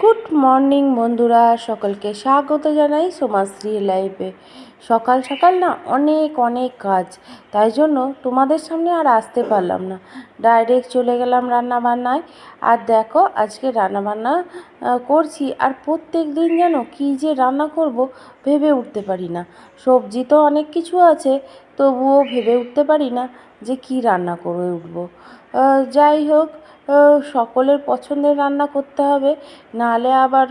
Good morning বন্ধুরা, সকলকে স্বাগত জানাই সোমাশ্রী লাইফে সকাল সকাল না অনেক অনেক কাজ, তাই জন্য তোমাদের সামনে আর আসতে পারলাম না। ডাইরেক্ট চলে গেলাম রান্না বান্নায় আর দেখো, আজকে রান্না বান্না করছি আর প্রত্যেক দিন যেন কী যে রান্না করব ভেবে উঠতে পারি না। সবজি তো অনেক কিছু আছে, তবুও ভেবে উঠতে পারি না যে কি রান্না করে উঠবো। যাই হোক সকলের পছন্দের রান্না করতে হবে নাহলে আবার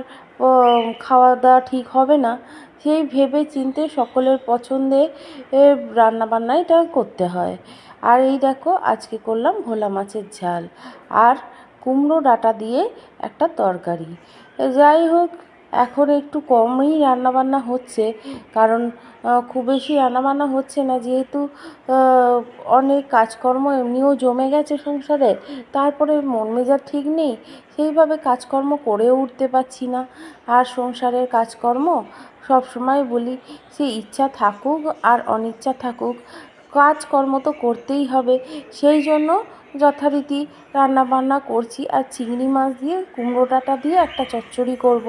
খাওয়া দাওয়া ঠিক হবে না। সেই ভেবে চিনতে সকলের পছন্দে রান্নাবান্নাটা করতে হয়। আর এই দেখো, আজকে করলাম ভোলা মাছের ঝাল। আর কুমড়ো ডাঁটা দিয়ে একটা তরকারি। যাই হোক এখন একটু কমই রান্নাবান্না হচ্ছে, কারণ খুব বেশি রান্নাবান্না হচ্ছে না, যেহেতু অনেক কাজকর্ম এমনিও জমে গেছে সংসারে, তারপরে মন মেজাজ ঠিক নেই, সেইভাবে কাজকর্ম করেও উঠতে পারছি না। আর সংসারের কাজকর্ম সব সময় বলি, সে ইচ্ছা থাকুক আর অনিচ্ছা থাকুক, কাজকর্ম তো করতেই হবে, সেই জন্য যথারীতি রান্নাবান্না করছি। আর চিংড়ি মাছ দিয়ে কুমড়ো ডাঁটা দিয়ে একটা চচ্চড়ি করব।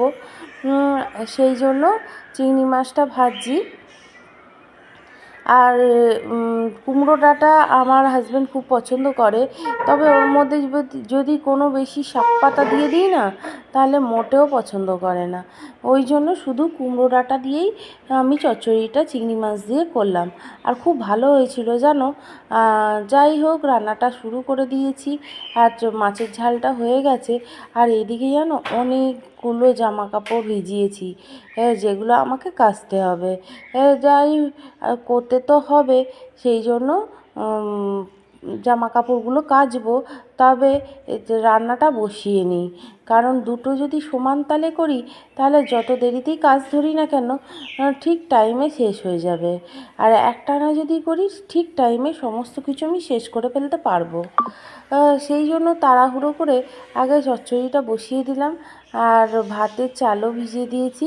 সেই জন্য চিংড়ি মাছটা ভাজছি। আর কুমড়ো ডাঁটা আমার হাজব্যান্ড খুব পছন্দ করে। তবে ওর মধ্যে যদি কোনো বেশি শাক পাতা দিয়ে দিই না তাহলে মোটেও পছন্দ করে না। ওই জন্য শুধু কুমড়ো ডাঁটা দিয়েই আমি চচ্চড়িটা চিংড়ি মাছ দিয়ে করলাম। আর খুব ভালো হয়েছিল জানো? যাই হোক, রান্নাটা শুরু করে দিয়েছি। আর মাছের ঝালটা হয়ে গেছে। আর এদিকে জানো, অনেকগুলো জামা কাপড় ভিজিয়েছি যেগুলো আমাকে কাচতে হবে। যাই করতে তো হবে। সেই জন্য জামা কাপড়গুলো কাচবো, তবে রান্নাটা বসিয়ে নিই। কারণ দুটো যদি সমান তালে করি, তাহলে যত দেরিতেই কাজ ধরি না কেন ঠিক টাইমে শেষ হয়ে যাবে। আর একটানা যদি করি, ঠিক টাইমে সমস্ত কিছু আমি শেষ করে ফেলতে পারব। সেই জন্য তাড়াহুড়ো করে আগে চচ্চড়িটা বসিয়ে দিলাম। আর ভাতের চালও ভিজিয়ে দিয়েছি।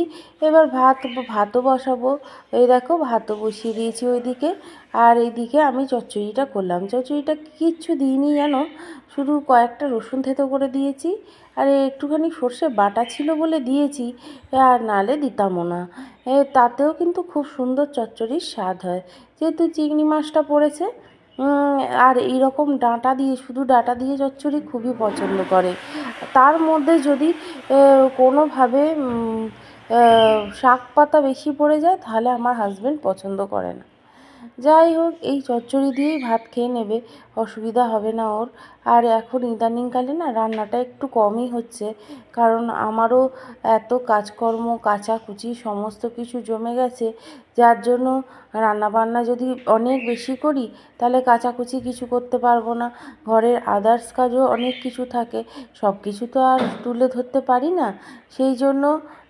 এবার ভাত, ভাতও বসাবো। এই দেখো, ভাতও বসিয়ে দিয়েছি ওইদিকে। আর এইদিকে আমি চচ্চড়িটা করলাম। চচ্চড়িটা কিচ্ছু দিইনি যেন শুধু কয়েকটা রসুন থেতো করে দিয়েছি। আর একটুখানি সর্ষে বাটা ছিল বলে দিয়েছি আর নালে দিতামও না। তাতেও কিন্তু খুব সুন্দর চচ্চড়ির স্বাদ হয়। যেহেতু চিংড়ি মাছটা পড়েছে আর এইরকম ডাঁটা দিয়ে, শুধু ডাঁটা দিয়ে চচ্চড়ি খুবই পছন্দ করে। তার মধ্যে যদি কোনোভাবে শাক পাতা বেশি পড়ে যায়, তাহলে আমার হাজব্যান্ড পছন্দ করে না। যাই হোক এই চচ্চড়ি দিয়েই ভাত খেয়ে নেবে। অসুবিধা হবে না ওর। আর এখন ইদানিংকালে না রান্নাটা একটু কমই হচ্ছে। কারণ আমারও এত কাজকর্ম, কাচাকুচি সমস্ত কিছু জমে গেছে। যার জন্য রান্নাবান্না যদি অনেক বেশি করি, তাহলে কাচাকুচি কিছু করতে পারব না। ঘরের আদার্স কাজও অনেক কিছু থাকে। সব কিছু তো আর তুলে ধরতে পারি না। সেই জন্য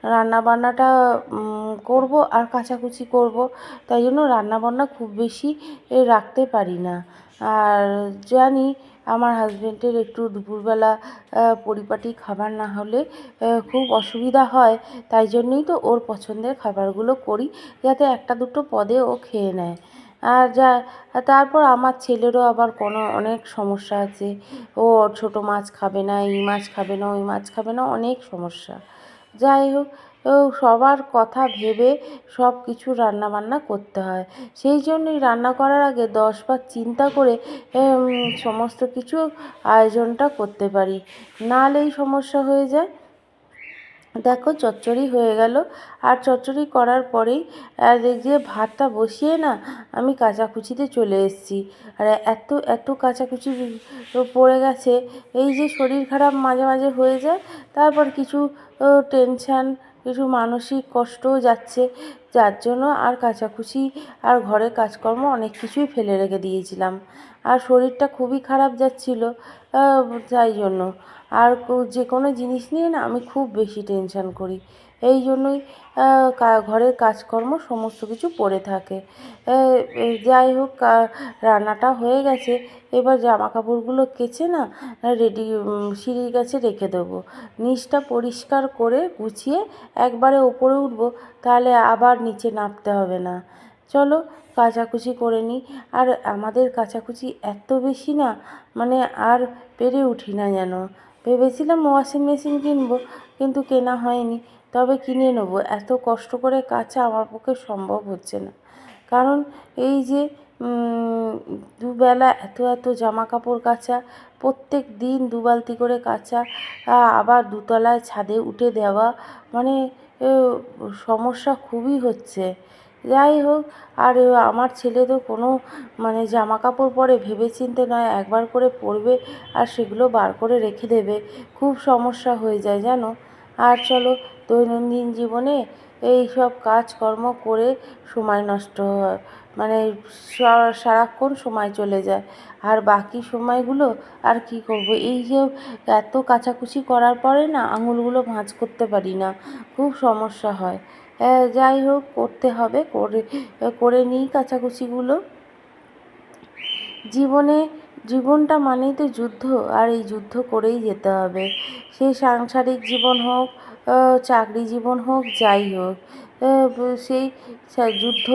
রান্নাবান্নাটা করব আর কাচাকুচি করব। তাই জন্য রান্নাবান্না খুব বেশি রাখতে পারি না। আর জানি আমার হাজব্যান্ডের একটু দুপুরবেলা পরিপাটি খাবার না হলে খুব অসুবিধা হয়। তাই জন্যই তো ওর পছন্দের খাবারগুলো করি, যাতে একটা দুটো পদে ও খেয়ে নেয়। আর যা, তারপর আমার ছেলেরও আবার কোনো অনেক সমস্যা আছে। ও ছোটো মাছ খাবে না, এই মাছ খাবে না, ওই মাছ খাবে না, অনেক সমস্যা। যাই হোক সবার কথা ভেবে সব কিছু রান্নাবান্না করতে হয়। সেই জন্যই রান্না করার আগে দশবার চিন্তা করে সমস্ত কিছু আয়োজনটা করতে পারি। নাহলেই সমস্যা হয়ে যায়। দেখো চচ্চড়ি হয়ে গেল। আর চচ্চড়ি করার পরেই যে ভাতটা বসিয়ে না, আমি কাচাকুচিতে চলে এসেছি। আর এত এত কাচাকুচি পড়ে গেছে, এই যে শরীর খারাপ মাঝে মাঝে হয়ে যায়, তারপর কিছু টেনশান কিছু মানসিক কষ্টও যাচ্ছে, যার জন্য আর কাচাকুচি আর ঘরের কাজকর্ম অনেক কিছুই ফেলে রেখে দিয়েছিলাম। আর শরীরটা খুবই খারাপ যাচ্ছিল তাই জন্য। আর যে কোনো জিনিস নিয়ে না আমি খুব বেশি টেনশান করি। এই জন্যই ঘরের কাজকর্ম সমস্ত কিছু পড়ে থাকে। যাই হোক রান্নাটা হয়ে গেছে। এবার জামা কাপড়গুলো কেচে না, রেডি সিঁড়ির কাছে রেখে দেবো। নিচটা পরিষ্কার করে গুছিয়ে একবারে ওপরে উঠবো, তাহলে আবার নিচে নামতে হবে না। চলো, কাচাকুচি করে নিই। আর আমাদের কাচাকুচি এত বেশি না মানে আর পেরে উঠি না যেন। ভেবেছিলাম ওয়াশিং মেশিন কিনবো, কিন্তু কেনা হয়নি। তবে কিনে নেব। এত কষ্ট করে কাচা আমার পক্ষে সম্ভব হচ্ছে না। কারণ এই যে দুবেলা এত এত জামা কাপড় কাচা, প্রত্যেক দিন দু বালতি করে কাচা আবার দুতলায় ছাদে উঠে দেওয়া মানে সমস্যা খুবই হচ্ছে। যাই হোক, আর আমার ছেলে তো কোনো মানে জামা কাপড় পরে ভেবেচিন্তে নয়, একবার করে পরবে আর সেগুলো বার করে রেখে দেবে। খুব সমস্যা হয়ে যায়, জানো? আর চলো দৈনন্দিন জীবনে এই সব কাজকর্ম করে সময় নষ্ট হয়। মানে সারাক্ষণ সময় চলে যায়। আর বাকি সময়গুলো আর কি করব? এই যে এত কাচাকুচি করার পরে না আঙুলগুলো ভাঁজ করতে পারি না। খুব সমস্যা হয়। হ্যাঁ, যাই হোক করতে হবে। করে করে নিই কাচাকুচিগুলো জীবনে জীবনটা মানেই তো যুদ্ধ, আর এই যুদ্ধ করেই যেতে হবে। সেই সাংসারিক জীবন হোক চাকরি জীবন হোক, যাই হোক সেই যুদ্ধ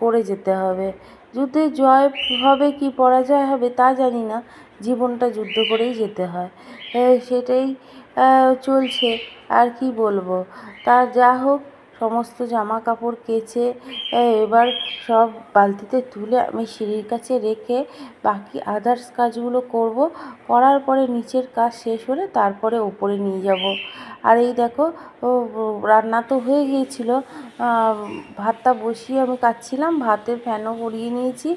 করে যেতে হবে। যুদ্ধে জয় হবে কি পরাজয় হবে তা জানি না, জীবনটা যুদ্ধ করেই যেতে হয়। সেটাই চলছে, আর কি বলব? তা যা হোক সমস্ত জামা কাপড় কেচে এবার সব বালতিতে তুলে আমি সিঁড়ির কাছে রেখে বাকি আদার্স কাজগুলো করব। করার পরে নিচের কাজ শেষ হলে তারপরে ওপরে নিয়ে যাব। আর এই দেখো রান্না তো হয়ে গিয়েছিল। ভাতটা বসিয়ে আমি কাচ্ছিলাম, ভাতের ফ্যানও গড়িয়ে নিয়েছি।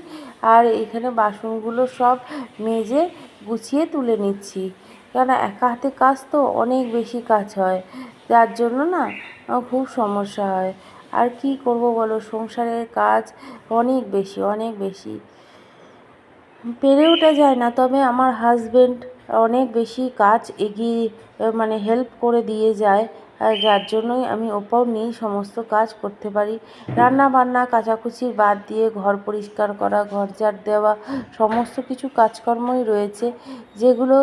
আর এখানে বাসনগুলো সব মেজে গুছিয়ে তুলে নিচ্ছি। কেন একা হাতে কাজ তো অনেক বেশি কাজ হয়। যার জন্য না খুব সমস্যা হয়। আর কি করব বলো, সংসারের কাজ অনেক বেশি অনেক বেশি। পেরে ওঠা যায় না, তবে আমার হাজব্যান্ড অনেক বেশি কাজ এগিয়ে মানে হেল্প করে দিয়ে যায়। যার জন্যই আমি ওপর নিয়েই সমস্ত কাজ করতে পারি। রান্না বান্না কাচাকুচি বাদ দিয়ে ঘর পরিষ্কার করা, ঘর ঝাড় দেওয়া, সমস্ত কিছু কাজকর্মই রয়েছে, যেগুলো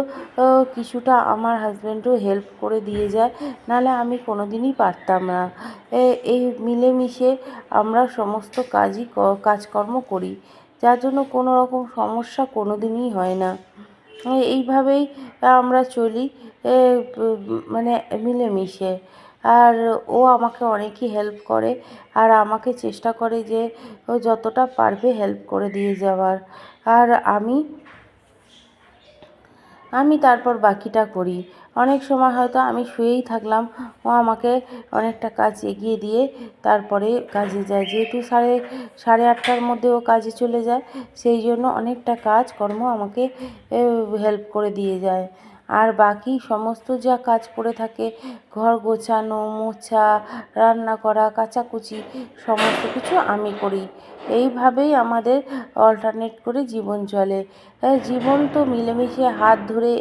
কিছুটা আমার হাজব্যান্ডও হেল্প করে দিয়ে যায়। নাহলে আমি কোনো দিনই পারতাম না। এই মিলেমিশে আমরা সমস্ত কাজই কাজকর্ম করি। যার জন্য কোনো রকম সমস্যা কোনো দিনই হয় না। এইভাবেই আমরা চলি মানে মিলেমিশে। আর ও আমাকে অনেকই হেল্প করে, আর আমাকে চেষ্টা করে যে ও যতটা পারবে হেল্প করে দিয়ে যাওয়ার। আর আমি আমি তারপর বাকিটা করি। অনেক সময় হয়তো আমি শুয়েই থাকলাম, ও আমাকে অনেকটা কাজ এগিয়ে দিয়ে তারপরে কাজে যায়। যেহেতু সাড়ে সাড়ে আটটার মধ্যে ও কাজে চলে যায়, সেই জন্য অনেকটা কাজকর্ম আমাকে হেল্প করে দিয়ে যায়। আর বাকি সমস্ত যা কাজ পড়ে থাকে, ঘর গোছানো, মোছা, রান্না করা, কাচাকুচি, সমস্ত কিছু আমি করি। এইভাবেই আমাদের অল্টারনেট করে জীবন চলে। জীবন তো মিলেমিশে হাত ধরে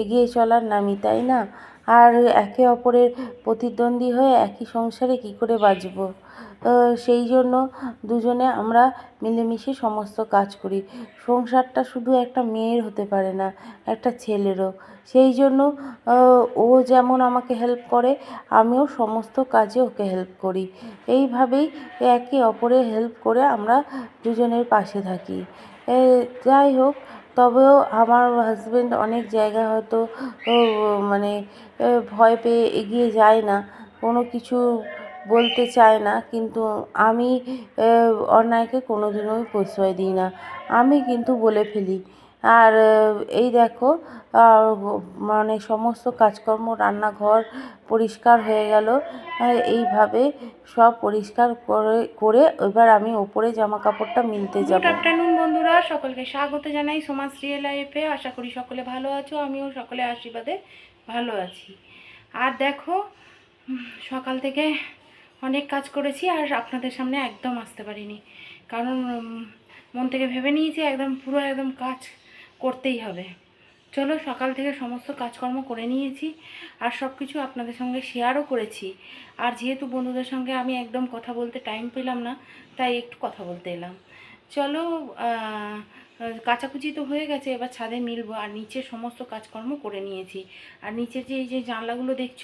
এগিয়ে চলার নামই, তাই না? আর একে অপরের প্রতিদ্বন্দ্বী হয়ে একই সংসারে কী করে বাঁচবো? সেই জন্য দুজনে আমরা মিলেমিশে সমস্ত কাজ করি। সংসারটা শুধু একটা মেয়ের হতে পারে না, একটা ছেলেরও। সেই জন্য ও যেমন আমাকে হেল্প করে, আমিও সমস্ত কাজে ওকে হেল্প করি। এইভাবেই একে অপরের হেল্প করে আমরা দুজনের পাশে থাকি। যাই হোক তবেও আমার হাজব্যান্ড অনেক জায়গায় হয়তো মানে ভয় পেয়ে এগিয়ে যায় না। কোনো কিছু বলতে চায় না কিন্তু আমি অন্যায়কে কোনো দিনই প্রশ্রয় দিই না। আমি কিন্তু বলে ফেলি। আর এই দেখো মানে সমস্ত কাজকর্ম রান্নাঘর পরিষ্কার হয়ে গেল। এইভাবে সব পরিষ্কার করে করে এবার আমি ওপরে জামা কাপড়টা মিলতে যাব। বন্ধুরা, সকলকে স্বাগত জানাই সমাজশ্রী লাইফে আশা করি সকলে ভালো আছো, আমিও সকলে আশীর্বাদে ভালো আছি। আর দেখো সকাল থেকে অনেক কাজ করেছি আর আপনাদের সামনে একদম আসতে পারিনি। কারণ মন থেকে ভেবে নিয়েছি একদম পুরো একদম কাজ করতেই হবে। চলো, সকাল থেকে সমস্ত কাজকর্ম করে নিয়েছি আর সব কিছু আপনাদের সঙ্গে শেয়ারও করেছি। আর যেহেতু বন্ধুদের সঙ্গে আমি একদম কথা বলতে টাইম পেলাম না, তাই একটু কথা বলতে এলাম। চলো কাচাকুচি তো হয়ে গেছে, এবার ছাদে মিলবো। আর নিচের সমস্ত কাজকর্ম করে নিয়েছি। আর নিচের যে, এই যে জানলাগুলো দেখছ,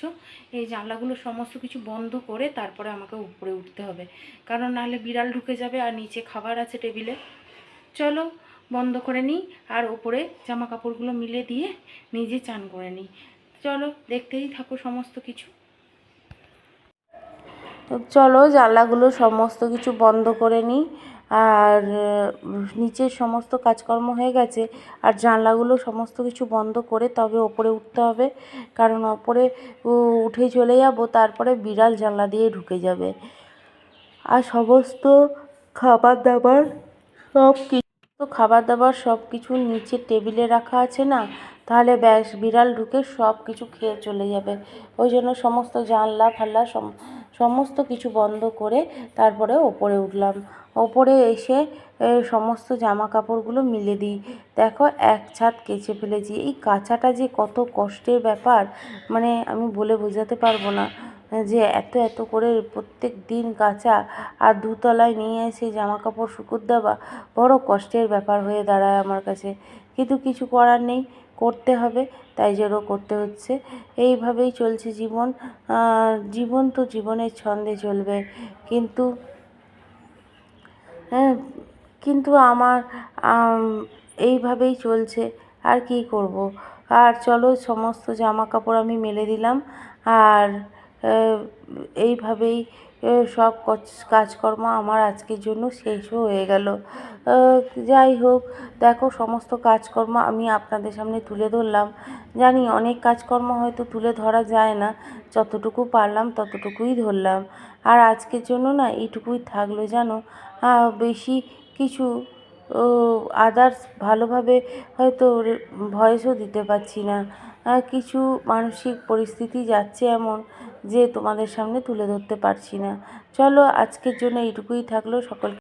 এই জানলাগুলো সমস্ত কিছু বন্ধ করে তারপরে আমাকে উপরে উঠতে হবে। কারণ নাহলে বিড়াল ঢুকে যাবে আর নিচে খাবার আছে টেবিলে। চলো, বন্ধ করে নিই আর ওপরে জামা কাপড়গুলো মিলে দিয়ে নিজে চান করে নিই। চলো, দেখতেই থাকো সমস্ত কিছু। চলো, জানলাগুলো সমস্ত কিছু বন্ধ করে নিই। আর নিচের সমস্ত কাজকর্ম হয়ে গেছে, আর জানলাগুলো সমস্ত কিছু বন্ধ করে তবে ওপরে উঠতে হবে, কারণ ওপরে উঠে চলে যাব, তারপরে বিড়াল জানলা দিয়ে ঢুকে যাবে। আর সমস্ত খাবার দাবার সব কিছু খাবার দাবার সব কিছু নিচে টেবিলে রাখা আছে না, তাহলে ব্যাস বিড়াল ঢুকে সব কিছু খেয়ে চলে যাবে। ওই জন্য সমস্ত জানলা ফাল্লা সম- সমস্ত কিছু বন্ধ করে তারপরে ওপরে উঠলাম। ওপরে এসে সমস্ত জামা কাপড়গুলো মিলে দিই। দেখো, এক ছাদ কেচে ফেলেছি। এই কাঁচাটা যে কত কষ্টের ব্যাপার মানে আমি বলে বোঝাতে পারব না, যে এত এত করে প্রত্যেক দিন কাচা আর দুতলায় নিয়ে এসে জামা কাপড় শুকুর দেওয়া বড় কষ্টের ব্যাপার হয়ে দাঁড়ায় আমার কাছে। কিন্তু কিছু করার নেই। করতে হবে, তাই জন্য করতে হচ্ছে। এইভাবেই চলছে জীবন। জীবন তো জীবনের ছন্দে চলবে। কিন্তু হ্যাঁ কিন্তু আমার এইভাবেই চলছে। আর কি করব? আর চলো, সমস্ত জামা কাপড় আমি মেলে দিলাম। আর এইভাবেই সব কাজকর্ম আমার আজকের জন্য শেষও হয়ে গেল। যাই হোক, দেখো সমস্ত কাজকর্ম আমি আপনাদের সামনে তুলে ধরলাম। জানি অনেক কাজকর্ম হয়তো তুলে ধরা যায় না, যতটুকু পারলাম ততটুকুই ধরলাম। আর আজকের জন্য না এইটুকুই থাকল জানো। বেশি কিছু আদার্স ভালোভাবে হয়তো ভয়েসও দিতে পারছি না। কিছু মানসিক পরিস্থিতি যাচ্ছে এমন যে তোমাদের সামনে তুলে ধরতে পারছি না। চলো, আজকের জন্য এইটুকুই থাকল। সকল